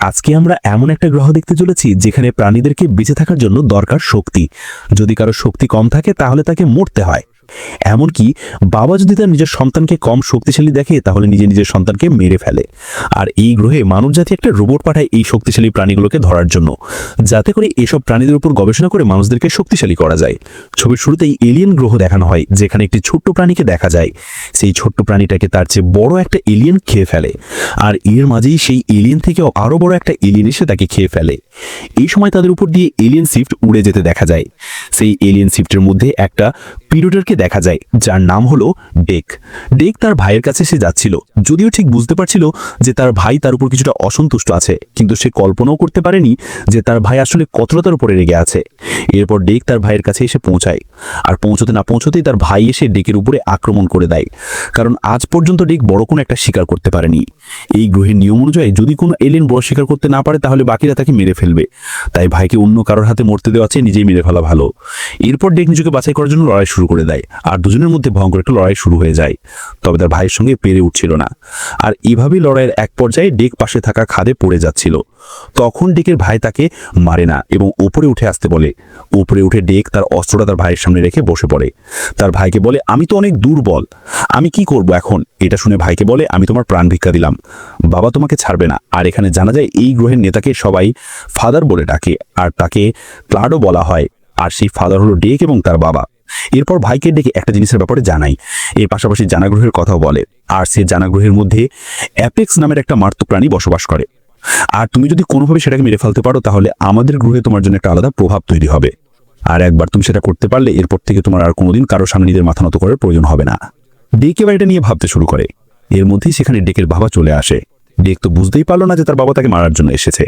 আজকে আমরা এমন একটা গ্রহ দেখতে চলেছি যেখানে প্রাণীদেরকে বেঁচে থাকার জন্য দরকার শক্তি। যদি কারও শক্তি কম থাকে, তাহলে তাকে মরতে হয়। এমনকি বাবা যদি তার নিজের সন্তানকে কম শক্তিশালী দেখে, তাহলে নিজে নিজের সন্তানকে মেরে ফেলে। আর এই গ্রহে মানবজাতি একটা রোবট পাঠায় এই শক্তিশালী প্রাণীগুলোকে ধরার জন্য। যাতে করে এসব প্রাণীদের উপর গবেষণা করে মানুষদেরকে শক্তিশালী করা যায়। ছবির শুরুতেই এলিয়েন গ্রহ দেখানো হয়, যেখানে একটি ছোট্ট প্রাণীকে দেখা যায়। সেই ছোট্ট প্রাণীটাকে তার চেয়ে বড় একটা এলিয়েন খেয়ে ফেলে। আর এর মাঝেই সেই এলিয়েন থেকেও আরও বড় একটা এলিয়েন এসে তাকে খেয়ে ফেলে। এই সময় তাদের উপর দিয়ে এলিয়েন শিফট উড়ে যেতে দেখা যায়। সেই এলিয়েন শিফটের মধ্যে একটা পিরিয়ডারকে দেখা যায়, যার নাম হলো ডেক ডেক তার ভাইয়ের কাছে সে যাচ্ছিল, যদিও ঠিক বুঝতে পারছিল যে তার ভাই তার উপর কিছুটা অসন্তুষ্ট আছে, কিন্তু সে কল্পনাও করতে পারেনি যে তার ভাই আসলে কতটা তার উপরে রেগে আছে। এরপর ডেক তার ভাইয়ের কাছে এসে পৌঁছায়, আর পৌঁছতে না পৌঁছতেই তার ভাই এসে ডেকের উপরে আক্রমণ করে দেয়, কারণ আজ পর্যন্ত ডেক বড় কোনো একটা শিকার করতে পারেনি। এই গ্রহের নিয়ম অনুযায়ী যদি কোনো এলিয়েন বড় শিকার করতে না পারে, তাহলে বাকিরা তাকে মেরে ফেলবে। তাই ভাইকে অন্য কারোর হাতে মরতে দেওয়া চেয়ে নিজেই মেরে ফেলা ভালো। এরপর ডেক নিজেকে বাছাই করার জন্য লড়াই শুরু করে দেয়, আর দুজনের মধ্যে ভয়ঙ্কর একটা লড়াই শুরু হয়ে যায়। তবে তার ভাইয়ের সঙ্গে পেরে উঠছিল না। আর এভাবেই লড়াইয়ের এক পর্যায়ে ডেক পাশে থাকা খাদে পড়ে যাচ্ছিল। তখন ডেকের ভাই তাকে মারে না এবং উপরে উঠে আসতে বলে। উপরে উঠে ডেক তার অস্ত্রটা তার ভাইয়ের সামনে রেখে বসে পড়ে। তার ভাইকে বলে, আমি তো অনেক দুর্বল, আমি কি করব এখন? এটা শুনে ভাইকে বলে, আমি তোমার প্রাণ ভিক্ষা দিলাম। বাবা তোমাকে ছাড়বে না। আর এখানে জানা যায় এই গ্রহের নেতাকে সবাই ফাদার বলে ডাকে, আর তাকে ক্লাডও বলা হয়। আর সেই ফাদার হলো ডেক এবং তার বাবা। এরপর ভাইকে ডেকে একটা জিনিসের ব্যাপারে জানাই এর পাশাপাশি জানাগ্রহের কথাও বলে। আর সে জানাগ্রহের মধ্যে অ্যাপেক্স নামের একটা মার্ত প্রাণী বসবাস করে। আর তুমি যদি কোনোভাবে সেটাকে মেরে ফেলতে পারো, তাহলে আমাদের গ্রহে তোমার জন্য একটা আলাদা প্রভাব তৈরি হবে। আর একবার তুমি সেটা করতে পারলে, এরপর থেকে তোমার আর কোনোদিন কারোর সামনে নিজের মাথা নত করার প্রয়োজন হবে না। ডেক এবার এটা নিয়ে ভাবতে শুরু করে। এর মধ্যেই সেখানে ডেকের বাবা চলে আসে। ডেক তো বুঝতেই পারল না যে তার বাবা তাকে মারার জন্য এসেছে।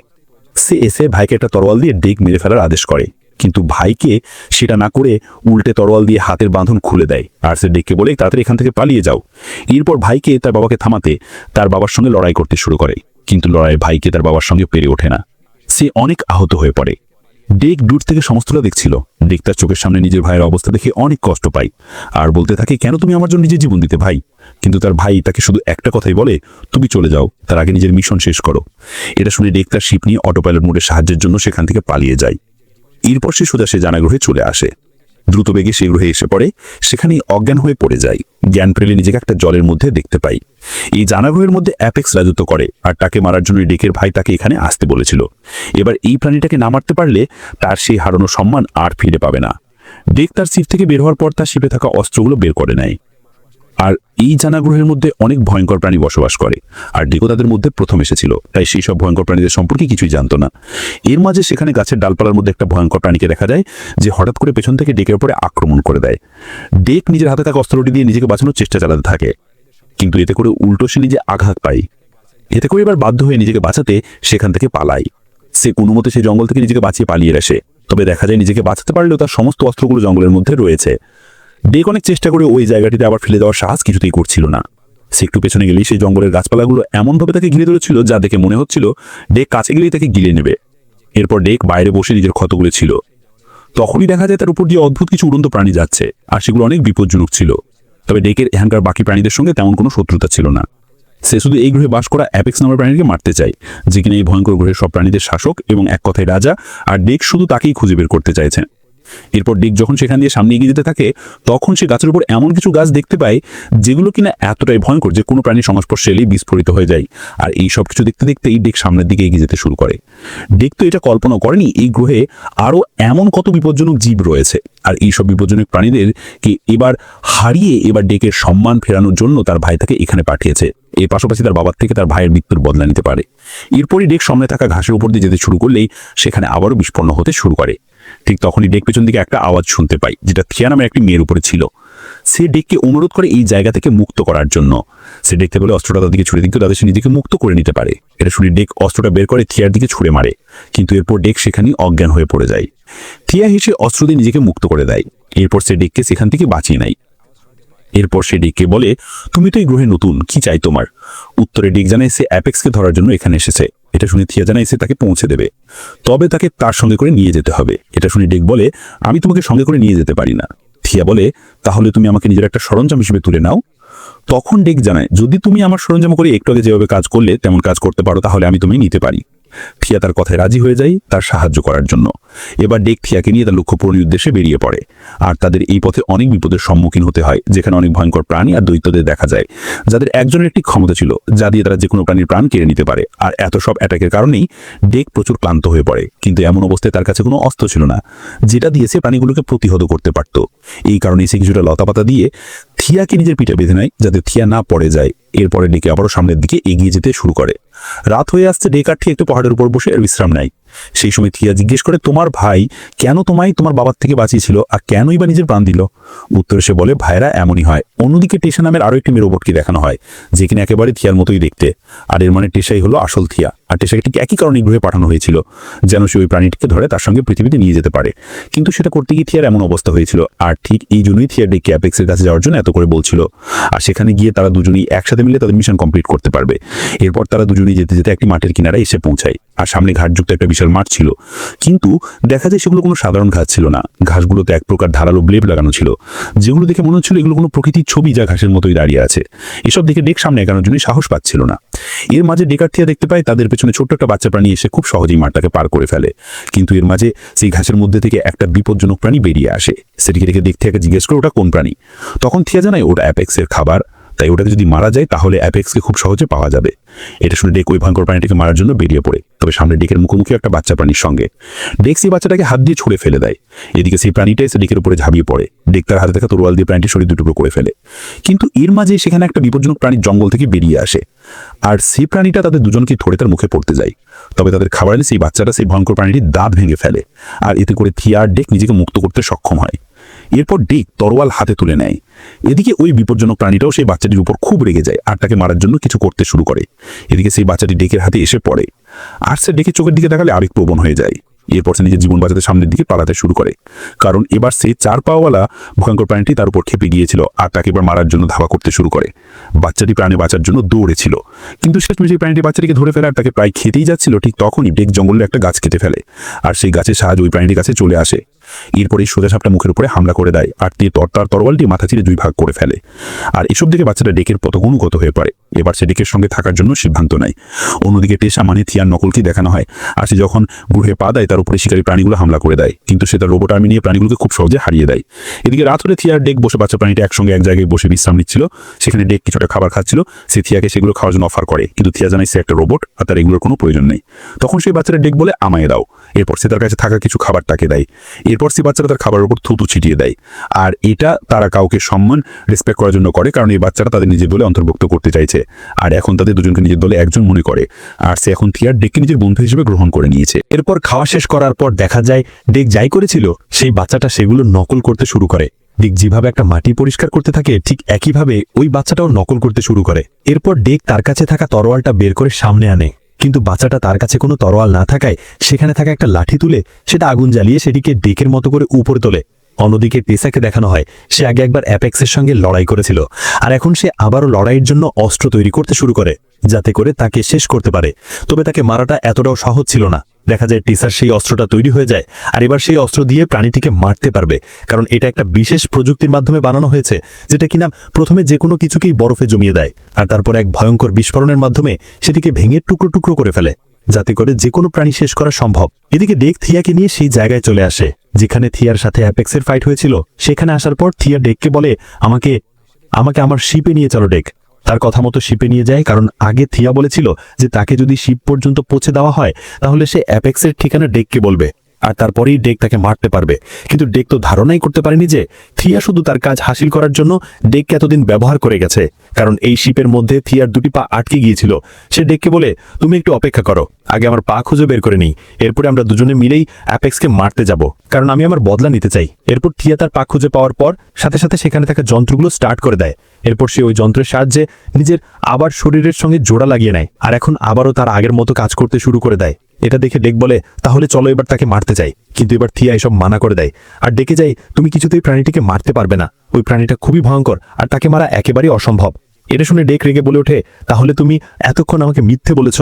সে এসে ভাইকে একটা তরোয়াল দিয়ে ডেক মেরে ফেলার আদেশ করে। কিন্তু ভাইকে সেটা না করে উল্টে তরোয়াল দিয়ে হাতের বাঁধন খুলে দেয়। আর সে ডেককে বলে, তাড়াতাড়ি এখান থেকে পালিয়ে যাও। এরপর ভাইকে তার বাবাকে থামাতে তার বাবার সঙ্গে লড়াই করতে শুরু করে। কিন্তু লড়াই ভাইকে তার বাবার সঙ্গে পেরে ওঠে না। সে অনেক আহত হয়ে পড়ে। ডেক দূর থেকে সমস্তটা দেখছিল। ডেক তার চোখের সামনে নিজের ভাইয়ের অবস্থা দেখে অনেক কষ্ট পায়। আর বলতে থাকে, কেন তুমি আমার জন্য নিজের জীবন দিতে ভাই? কিন্তু তার ভাই তাকে শুধু একটা কথাই বলে, তুমি চলে যাও, তার আগে নিজের মিশন শেষ করো। এটা শুনে ডেক তার শিপ নিয়ে অটো পাইলট মোডের সাহায্যের জন্য সেখান থেকে পালিয়ে যায়। এরপর সে সোজা সে জানাগ্রহে চলে আসে। দ্রুত বেগে সেই গ্রহে এসে পড়ে, সেখানেই অজ্ঞান হয়ে পড়ে যায়। জ্ঞান প্রেলে নিজেকে একটা জলের মধ্যে দেখতে পাই। এই জানাগ্রহের মধ্যে অ্যাপেক্স রাজত্ব করে, আর তাকে মারার জন্য ডেকের ভাই তাকে এখানে আসতে বলেছিল। এবার এই প্রাণীটাকে না মারতে পারলে তার সেই হারানো সম্মান আর ফিরে পাবে না। ডেক তার সিপ থেকে বের হওয়ার পর তার শিপে থাকা অস্ত্রগুলো বের করে নেয়। আর এই জানাগ্রহের মধ্যে অনেক ভয়ঙ্কর প্রাণী বসবাস করে। আর ডেকো তাদের মধ্যে প্রথম এসেছিল। তাই সেই সব ভয়ঙ্কর প্রাণীদের সম্পর্কে কিছুই জানতো না। এর মাঝে সেখানে গাছের ডালপালার মধ্যে একটা ভয়ঙ্কর প্রাণীকে দেখা যায়, যে হঠাৎ করে পেছন থেকে ডেকের উপরে আক্রমণ করে দেয়। ডেক নিজের হাতে থাকা অস্ত্রটি দিয়ে নিজেকে বাঁচানোর চেষ্টা চালাতে থাকে। কিন্তু এতে করে উল্টো সে নিজে আঘাত পায়। এতে করে এবার বাধ্য হয়ে নিজেকে বাঁচাতে সেখান থেকে পালায়। সে কোনো মতে সেই জঙ্গল থেকে নিজেকে বাঁচিয়ে পালিয়ে আসে। তবে দেখা যায় নিজেকে বাঁচাতে পারলেও তার সমস্ত অস্ত্রগুলো জঙ্গলের মধ্যে রয়েছে। ডেক অনেক চেষ্টা করে ওই জায়গাটিতে আবার ফেলে দেওয়ার সাহস কিছুতেই করছিল না। সে একটু পেছনে গেলেই সেই জঙ্গলের গাছপালাগুলো এমনভাবে তাকে ঘিরে ধরেছিল যা দেখে মনে হচ্ছিল ডেক কাছে গেলেই তাকে গিলে নেবে। এরপর ডেক বাইরে বসে নিজের ক্ষতগুলো ছিল। তখনই দেখা যায় তার উপর দিয়ে অদ্ভুত কিছু উড়ন্ত প্রাণী যাচ্ছে, আর সেগুলো অনেক বিপজ্জনক ছিল। তবে ডেকের এখানকার বাকি প্রাণীদের সঙ্গে তেমন কোনো শত্রুতা ছিল না। সে শুধু এই গ্রহে বাস করা অ্যাপেক্স নামের প্রাণীকে মারতে চায়, যে কিনা এই ভয়ঙ্কর গ্রহের সব প্রাণীদের শাসক এবং এক কথায় রাজা, আর ডেক শুধু তাকেই খুঁজে বের করতে চাইছেন এরপর ডিক যখন সেখান দিয়ে সামনে এগিয়ে যেতে থাকে, তখন সে গাছের উপর এমন কিছু গাছ দেখতে পায়, যেগুলো কিনা এতটাই ভয়ঙ্কর যে কোনো প্রাণীর সংস্পর্শে এলেই বিস্ফোরিত হয়ে যায়। আর এই সব কিছু দেখতে দেখতেই ডিক সামনের দিকে এগিয়ে যেতে শুরু করে। ডিক তো এটা কল্পনা করেনি, এই গ্রহে আরও এমন কত বিপজ্জনক জীব রয়েছে। আর এই সব বিপজ্জনক প্রাণীদের প্রাণীদেরকে এবার হারিয়ে এবার ডেকের সম্মান ফেরানোর জন্য তার ভাই তাকে এখানে পাঠিয়েছে। এর পাশাপাশি তার বাবার থেকে তার ভাইয়ের মৃত্যুর বদলা নিতে পারে। এরপরই ডেক সামনে থাকা ঘাসের উপর দিয়ে যেতে শুরু করলেই সেখানে আবারও বিস্ফোরণ হতে শুরু করে। ঠিক তখনই ডেক পেছন দিকে একটা আওয়াজ শুনতে পাই, যেটা থিয়া নামের একটি মেয়ের উপরে ছিল। সে ডেককে অনুরোধ করে এই জায়গা থেকে মুক্ত করার জন্য। সে দেখতে বলে, অস্ত্রটা তাদেরকে ছুড়ে দিতে তাদের সে নিজেকে মুক্ত করে নিতে পারে। এটা শুনে ডেক অস্ত্রটা বের করে থিয়ার দিকে ছুড়ে মারে, কিন্তু এরপর ডেক সেখানেই অজ্ঞান হয়ে পড়ে যায়। থিয়া হেসে অস্ত্র দিয়ে নিজেকে মুক্ত করে দেয়। এরপর সে ডেককে সেখান থেকে বাঁচিয়ে নেয়। এরপর সে ডিককে বলে, তুমি তো এই গ্রহে নতুন, কি চাই তোমার? উত্তরে ডিক জানায়, সে অ্যাপেক্সকে ধরার জন্য এখানে এসেছে। এটা শুনে থিয়া জানায় এসে তাকে পৌঁছে দেবে। তবে তাকে তার সঙ্গে করে নিয়ে যেতে হবে। এটা শুনে ডেক বলে, আমি তোমাকে সঙ্গে করে নিয়ে যেতে পারি না। থিয়া বলে, তাহলে তুমি আমাকে নিজের একটা সরঞ্জাম হিসেবে তুলে নাও। তখন ডেক জানায়, যদি তুমি আমার সরঞ্জাম করে একটু আগে যেভাবে কাজ করলে তেমন কাজ করতে পারো, তাহলে আমি তুমি নিতে পারি। থিয়া তার কথায় রাজি হয়ে যায় তার সাহায্য করার জন্য। এবার ডেক থিয়াকে নিয়ে তার লক্ষ্য পূরণের উদ্দেশ্যে বেরিয়ে পড়ে। আর তাদের এই পথে অনেক বিপদের সম্মুখীন হতে হয়, যেখানে অনেক ভয়ঙ্কর প্রাণী আর দৈত্যদের দেখা যায়। যাদের একজনের একটি ক্ষমতা ছিল, যা দিয়ে তারা যে কোনো প্রাণীর প্রাণ কেড়ে নিতে পারে। আর এত সব অ্যাটাকের কারণেই ডেক প্রচুর ক্লান্ত হয়ে পড়ে। কিন্তু এমন অবস্থায় তার কাছে কোনো অস্ত্র ছিল না, যেটা দিয়ে সে প্রাণীগুলোকে প্রতিহত করতে পারত। এই কারণে সে কিছুটা লতাপাতা দিয়ে থিয়াকে নিজের পিঠে বেঁধে নেয়, যাতে থিয়া না পড়ে যায়। এরপরে ডেকে আবারও সামনের দিকে এগিয়ে যেতে শুরু করে। রাত হয়ে আসছে ডেকারটি একটু পাহাড়ের উপর বসে এর বিশ্রাম নেয়। সেই সময় থিয়া জিজ্ঞেস করে, তোমার ভাই কেন তোমায় তোমার বাবার থেকে বাঁচিয়েছিল আর কেনই বা নিজের প্রাণ দিল? উত্তরে সে বলে ভাইরা এমনই হয়। অন্যদিকে টেসা নামের আরও একটি মেয়ে রোবটকে দেখানো হয়, যে কিনা একেবারে থিয়ার মতোই দেখতে। আর এর মানে টেসাই হলো আসল থিয়া। আর টেসাকে ঠিক একই কারণে গ্রহে পাঠানো হয়েছিল, যেন সে ওই প্রাণীটিকে ধরে তার সঙ্গে পৃথিবীতে নিয়ে যেতে পারে। কিন্তু সেটা করতে গিয়ে থিয়ার এমন অবস্থা হয়েছিল। আর ঠিক এই জন্যই থিয়ার ডেকে অ্যাপেক্সের কাছে যাওয়ার জন্য এত করে বলছিল। আর সেখানে গিয়ে তারা দুজনেই একসাথে মিলে তাদের মিশন কমপ্লিট করতে পারবে। এরপর তারা দুজনেই যেতে যেতে একটি মাঠের কিনারায় এসে পৌঁছায়। আর সামনে ঘাটযুক্ত একটা বিশাল মাঠ ছিল। কিন্তু দেখা যায় সেগুলো কোনো সাধারণ ঘাস ছিল না। ঘাসগুলোতে এক প্রকার ধারালো ব্লেড লাগানো ছিল। যেগুলো দেখে মনে হচ্ছিল এগুলো কোনো প্রকৃতির ছবি যা ঘাসের মতোই দাঁড়িয়ে আছে। এসব দেখে ডেক সামনে এগানোর জন্য সাহস পাচ্ছিল না। এর মাঝে ডেকার্থিয়া দেখতে পায় তাদের পেছনে ছোট্ট একটা বাচ্চা প্রাণী এসে খুব সহজেই মাঠটাকে পার করে ফেলে। কিন্তু এর মাঝে সেই ঘাসের মধ্যে থেকে একটা বিপজ্জনক প্রাণী বেরিয়ে আসে। সেটিকে দেখে দেখতে একে জিজ্ঞেস করে, ওটা কোন প্রাণী? তখন থিয়া জানায়, ওটা অ্যাপেক্সের খাবার। তাই ওটাকে যদি মারা যায়, তাহলে অ্যাপেক্সকে খুব সহজে পাওয়া যাবে। এটা শুনে ডেক ওই ভয়ঙ্কর প্রাণীটিকে মারার জন্য বেরিয়ে পড়ে। তবে সামনে ডেকের মুখোমুখি একটা বাচ্চা প্রাণীর সঙ্গে। ডেক সেই বাচ্চাটাকে হাত দিয়ে ছুড়ে ফেলে দেয়। এদিকে সেই প্রাণীটা এসে ডেকের উপরে ঝাঁপিয়ে পড়ে। ডেক তার হাতে থাকা তরোয়াল দিয়ে প্রাণীটি শরীর দুটো করে ফেলে। কিন্তু এর মাঝে সেখানে একটা বিপজ্জনক প্রাণী জঙ্গল থেকে বেরিয়ে আসে। আর সেই প্রাণীটা তাদের দুজনকে ধরে তার মুখে পড়তে যায়। তবে তাদের খাবার এনে সেই বাচ্চাটা সেই ভয়ঙ্কর প্রাণীটির দাঁত ভেঙে ফেলে। আর এতে করে থিয়ার ডেক নিজেকে মুক্ত করতে সক্ষম হয়। এরপর ডেক তরোয়াল হাতে তুলে নেয়। এদিকে ওই বিপজ্জনক প্রাণীটাও সেই বাচ্চাটির উপর খুব রেগে যায় আর তাকে মারার জন্য কিছু করতে শুরু করে। এদিকে সেই বাচ্চাটি ডেকের হাতে এসে পড়ে। আর সে ডেকের চোখের দিকে দেখালে আবেগপ্রবণ হয়ে যায়। এরপর সে নিজের জীবন বাঁচাতে সামনের দিকে পালাতে শুরু করে। কারণ এবার সেই চার পাওয়ালা ভয়ঙ্কর প্রাণীটি তার উপর খেপে গিয়েছিল আর তাকে এবার মারার জন্য ধাবা করতে শুরু করে। বাচ্চাটি প্রাণে বাঁচার জন্য দৌড়েছিল কিন্তু শেষমেশ প্রাণীটি বাচ্চাটিকে ধরে ফেলে আর তাকে প্রায় খেতেই যাচ্ছিল। ঠিক তখনই ডেক জঙ্গলের একটা গাছ কেটে ফেলে। আর সেই গাছের সাহায্যে ওই প্রাণীটির কাছে চলে আসে। এরপর এই সোজা সাপটা মুখের উপরে হামলা করে দেয় আর তীর তর তার তরওয়ালটি মাথা চিরে দুই ভাগ করে ফেলে। আর এসব দিকে বাচ্চাটা ডেকের পতগুণগত হয়ে পড়ে। এবার সে ডেকের সঙ্গে থাকার জন্য সিদ্ধান্ত নেয়। অন্যদিকে টেসা মানে থিয়ার নকলকে দেখানো হয়। আর সে যখন গ্রহে পা দেয়, তার উপরে শিকারী প্রাণীগুলো হামলা করে দেয়। কিন্তু সে তার রোবট আর্মি নিয়ে প্রাণীগুলোকে খুব সহজে হারিয়ে দেয়। এদিকে রাত হলে থিয়ার ডেক বসে বাচ্চা প্রাণীটা একসঙ্গে এক জায়গায় বসে বিশ্রাম নিচ্ছিল। সেখানে ডেক কিছুটা খাবার খাচ্ছিল। সে থিয়াকে সেগুলো খাওয়ার জন্য অফার করে। কিন্তু থিয়া জানায়, সে একটা রোবট, আর তার এগুলোর কোনো প্রয়োজন নেই। তখন সেই বাচ্চাটা ডেক বলে, আমায় দাও। এরপর সে তার কাছে থাকা কিছু খাবার তাকে দেয়। এরপর সে বাচ্চাটা তার খাবারের উপর থুতু ছিটিয়ে দেয়। আর এটা তারা কাউকে সম্মান রেসপেক্ট করার জন্য করে, কারণ এই বাচ্চারা তাদের নিজের দলে অন্তর্ভুক্ত করতে চাইছে। আর এখন তাদের দুজনকে নিজের দলে একজন মনে করে। আর সে এখন থিয়ার ডেককে নিজের বন্ধু হিসেবে গ্রহণ করে নিয়েছে। এরপর খাওয়া শেষ করার পর দেখা যায়, ডেক যাই করেছিল, সেই বাচ্চাটা সেগুলো নকল করতে শুরু করে। ডেক যেভাবে একটা মাটি পরিষ্কার করতে থাকে, ঠিক একইভাবে ওই বাচ্চাটাও নকল করতে শুরু করে। এরপর ডেক তার কাছে থাকা তরোয়ালটা বের করে সামনে আনে। কিন্তু বাচ্চাটা তার কাছে কোনো তরোয়াল না থাকায় সেখানে থাকা একটা লাঠি তুলে সেটা আগুন জ্বালিয়ে সেটিকে ডেকের মতো করে উপরে তোলে। অন্যদিকে টেসাকে দেখানো হয়, সে আগে একবার অ্যাপেক্সের সঙ্গে লড়াই করেছিল আর এখন সে আবারও লড়াইয়ের জন্য অস্ত্র তৈরি করতে শুরু করে, যাতে করে তাকে শেষ করতে পারে। তবে তাকে মারাটা এতটাও সহজ ছিল না। দেখা যায় টিসার সেই অস্ত্রটা তৈরি হয়ে যায়, আর এবার সেই অস্ত্র দিয়ে প্রাণীটিকে মারতে পারবে। কারণ এটা একটা বিশেষ প্রযুক্তির মাধ্যমে বানানো হয়েছে, যেটা কিনা প্রথমে যে কোনো কিছুকেই বরফে জমিয়ে দেয়, আর তারপর এক ভয়ঙ্কর বিস্ফোরণের মাধ্যমে সেটিকে ভেঙে টুকরো টুকরো করে ফেলে, যাতে করে যে কোনো প্রাণী শেষ করা সম্ভব। এদিকে ডেক থিয়াকে নিয়ে সেই জায়গায় চলে আসে, যেখানে থিয়ার সাথে অ্যাপেক্সের ফাইট হয়েছিল। সেখানে আসার পর থিয়া ডেককে বলে, আমাকে আমাকে আমার শিপে নিয়ে চলো ডেক। তার কথা মতো শিপে নিয়ে যায়, কারণ আগে থিয়া বলেছিল যে তাকে যদি শিপ পর্যন্ত পৌঁছে দেওয়া হয়, তাহলে সে অ্যাপেক্সের ঠিকানা ডেককে বলবে, আর তারপরেই ডেক তাকে মারতে পারবে। কিন্তু ডেক তো ধারণাই করতে পারেনি যে থিয়া শুধু তার কাজ হাসিল করার জন্য ডেককে এতদিন ব্যবহার করে গেছে, কারণ এই শিপের মধ্যে থিয়ার দুটি পা আটকে গিয়েছিল। সে ডেককে বলে, তুমি একটু অপেক্ষা করো। আগে আমার পা খুঁজে বের করে নিই। এরপরে আমরা দুজনে মিলেই অ্যাপেক্সকে মারতে যাব। কারণ আমি আমার বদলা নিতে চাই। এরপর থিয়া তার পা খুঁজে পাওয়ার পর সাথে সাথে সেখানে থাকা যন্ত্রগুলো স্টার্ট করে দেয়। এরপর সে ওই যন্ত্রের সাহায্যে নিজের আবার শরীরের সঙ্গে জোড়া লাগিয়ে নেয় আর এখন আবারও তার আগের মতো কাজ করতে শুরু করে দেয়। এটা দেখে ডেক বলে, তাহলে চলো এবার তাকে মারতে চাই কিন্তু এবার থিয়া এসব মানা করে দেয়। আর ডেকে যাই তুমি কিছুতেই প্রাণীটিকে মারতে পারবে না। ওই প্রাণীটা খুবই ভয়ঙ্কর আর তাকে মারা একেবারেই অসম্ভব। এটা শুনে ডেক রেগে বলে ওঠে, তাহলে তুমি এতক্ষণ আমাকে মিথ্যে বলেছ।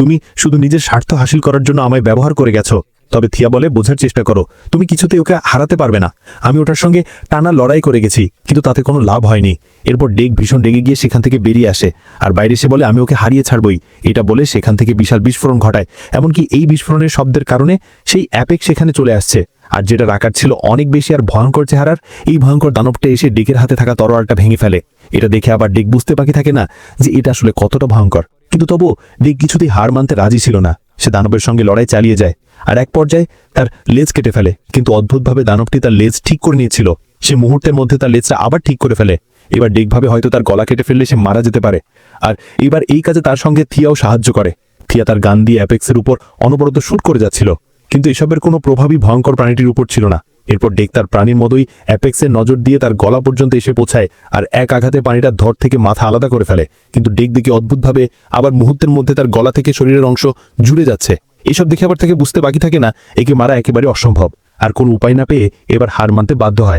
তুমি শুধু নিজের স্বার্থ হাসিল করার জন্য আমায় ব্যবহার করে গেছো। তবে থিয়া বলে, বোঝার চেষ্টা করো। তুমি কিছুতে ওকে হারাতে পারবে না। আমি ওটার সঙ্গে টানা লড়াই করে গেছি, কিন্তু তাতে কোনো লাভ হয়নি। এরপর ডেক ভীষণ রেগে গিয়ে সেখান থেকে বেরিয়ে আসে। আর বাইরে এসে বলে, আমি ওকে হারিয়ে ছাড়বই। এটা বলে সেখান থেকে বিশাল বিস্ফোরণ ঘটায়। এমনকি এই বিস্ফোরণের শব্দের কারণে সেই অ্যাপেক সেখানে চলে আসছে। আর যেটার আকার ছিল অনেক বেশি আর ভয়ঙ্কর চেহারার, এই ভয়ঙ্কর দানবটা এসে ডেকের হাতে থাকা তরোয়ালটা ভেঙে ফেলে। এটা দেখে আবার ডেক বুঝতে বাকি থাকে না যে এটা আসলে কতটা ভয়ঙ্কর। কিন্তু তবু ডেক কিছুতেই হার মানতে রাজি ছিল না। সে দানবের সঙ্গে লড়াই চালিয়ে যায় আর এক পর্যায়ে তার লেজ কেটে ফেলে, কিন্তু অদ্ভুতভাবে দানবটি তার লেজ ঠিক করে নিয়েছিল। সে মুহূর্তের মধ্যে তার লেজটা আবার ঠিক করে ফেলে। এবার ডেকভাবে হয়তো তার গলা কেটে ফেললে সে মারা যেতে পারে। আর এবার এই কাজে তার সঙ্গে থিয়াও সাহায্য করে। থিয়া তার গান দিয়ে অ্যাপেক্সের উপর অনবরত শুট করে যাচ্ছিল। কিন্তু এসবের কোনো প্রভাবই ভয়ঙ্কর প্রাণীটির উপর ছিল না। এরপর ডেক তার প্রাণীর মতোই অ্যাপেক্সের নজর দিয়ে তার গলা পর্যন্ত এসে পৌঁছায় আর এক আঘাতে পানিটা ধর থেকে মাথা আলাদা করে ফেলে। কিন্তু ডেক দেখে অদ্ভুতভাবে আবার মুহূর্তের মধ্যে তার গলা থেকে শরীরের অংশ জুড়ে যাচ্ছে। এসব দেখে আবার থেকে বুঝতে বাকি থাকে না, একে মারা একেবারে অসম্ভব। আর কোনো উপায় না পেয়ে এবার হার মানতে বাধ্য হয়।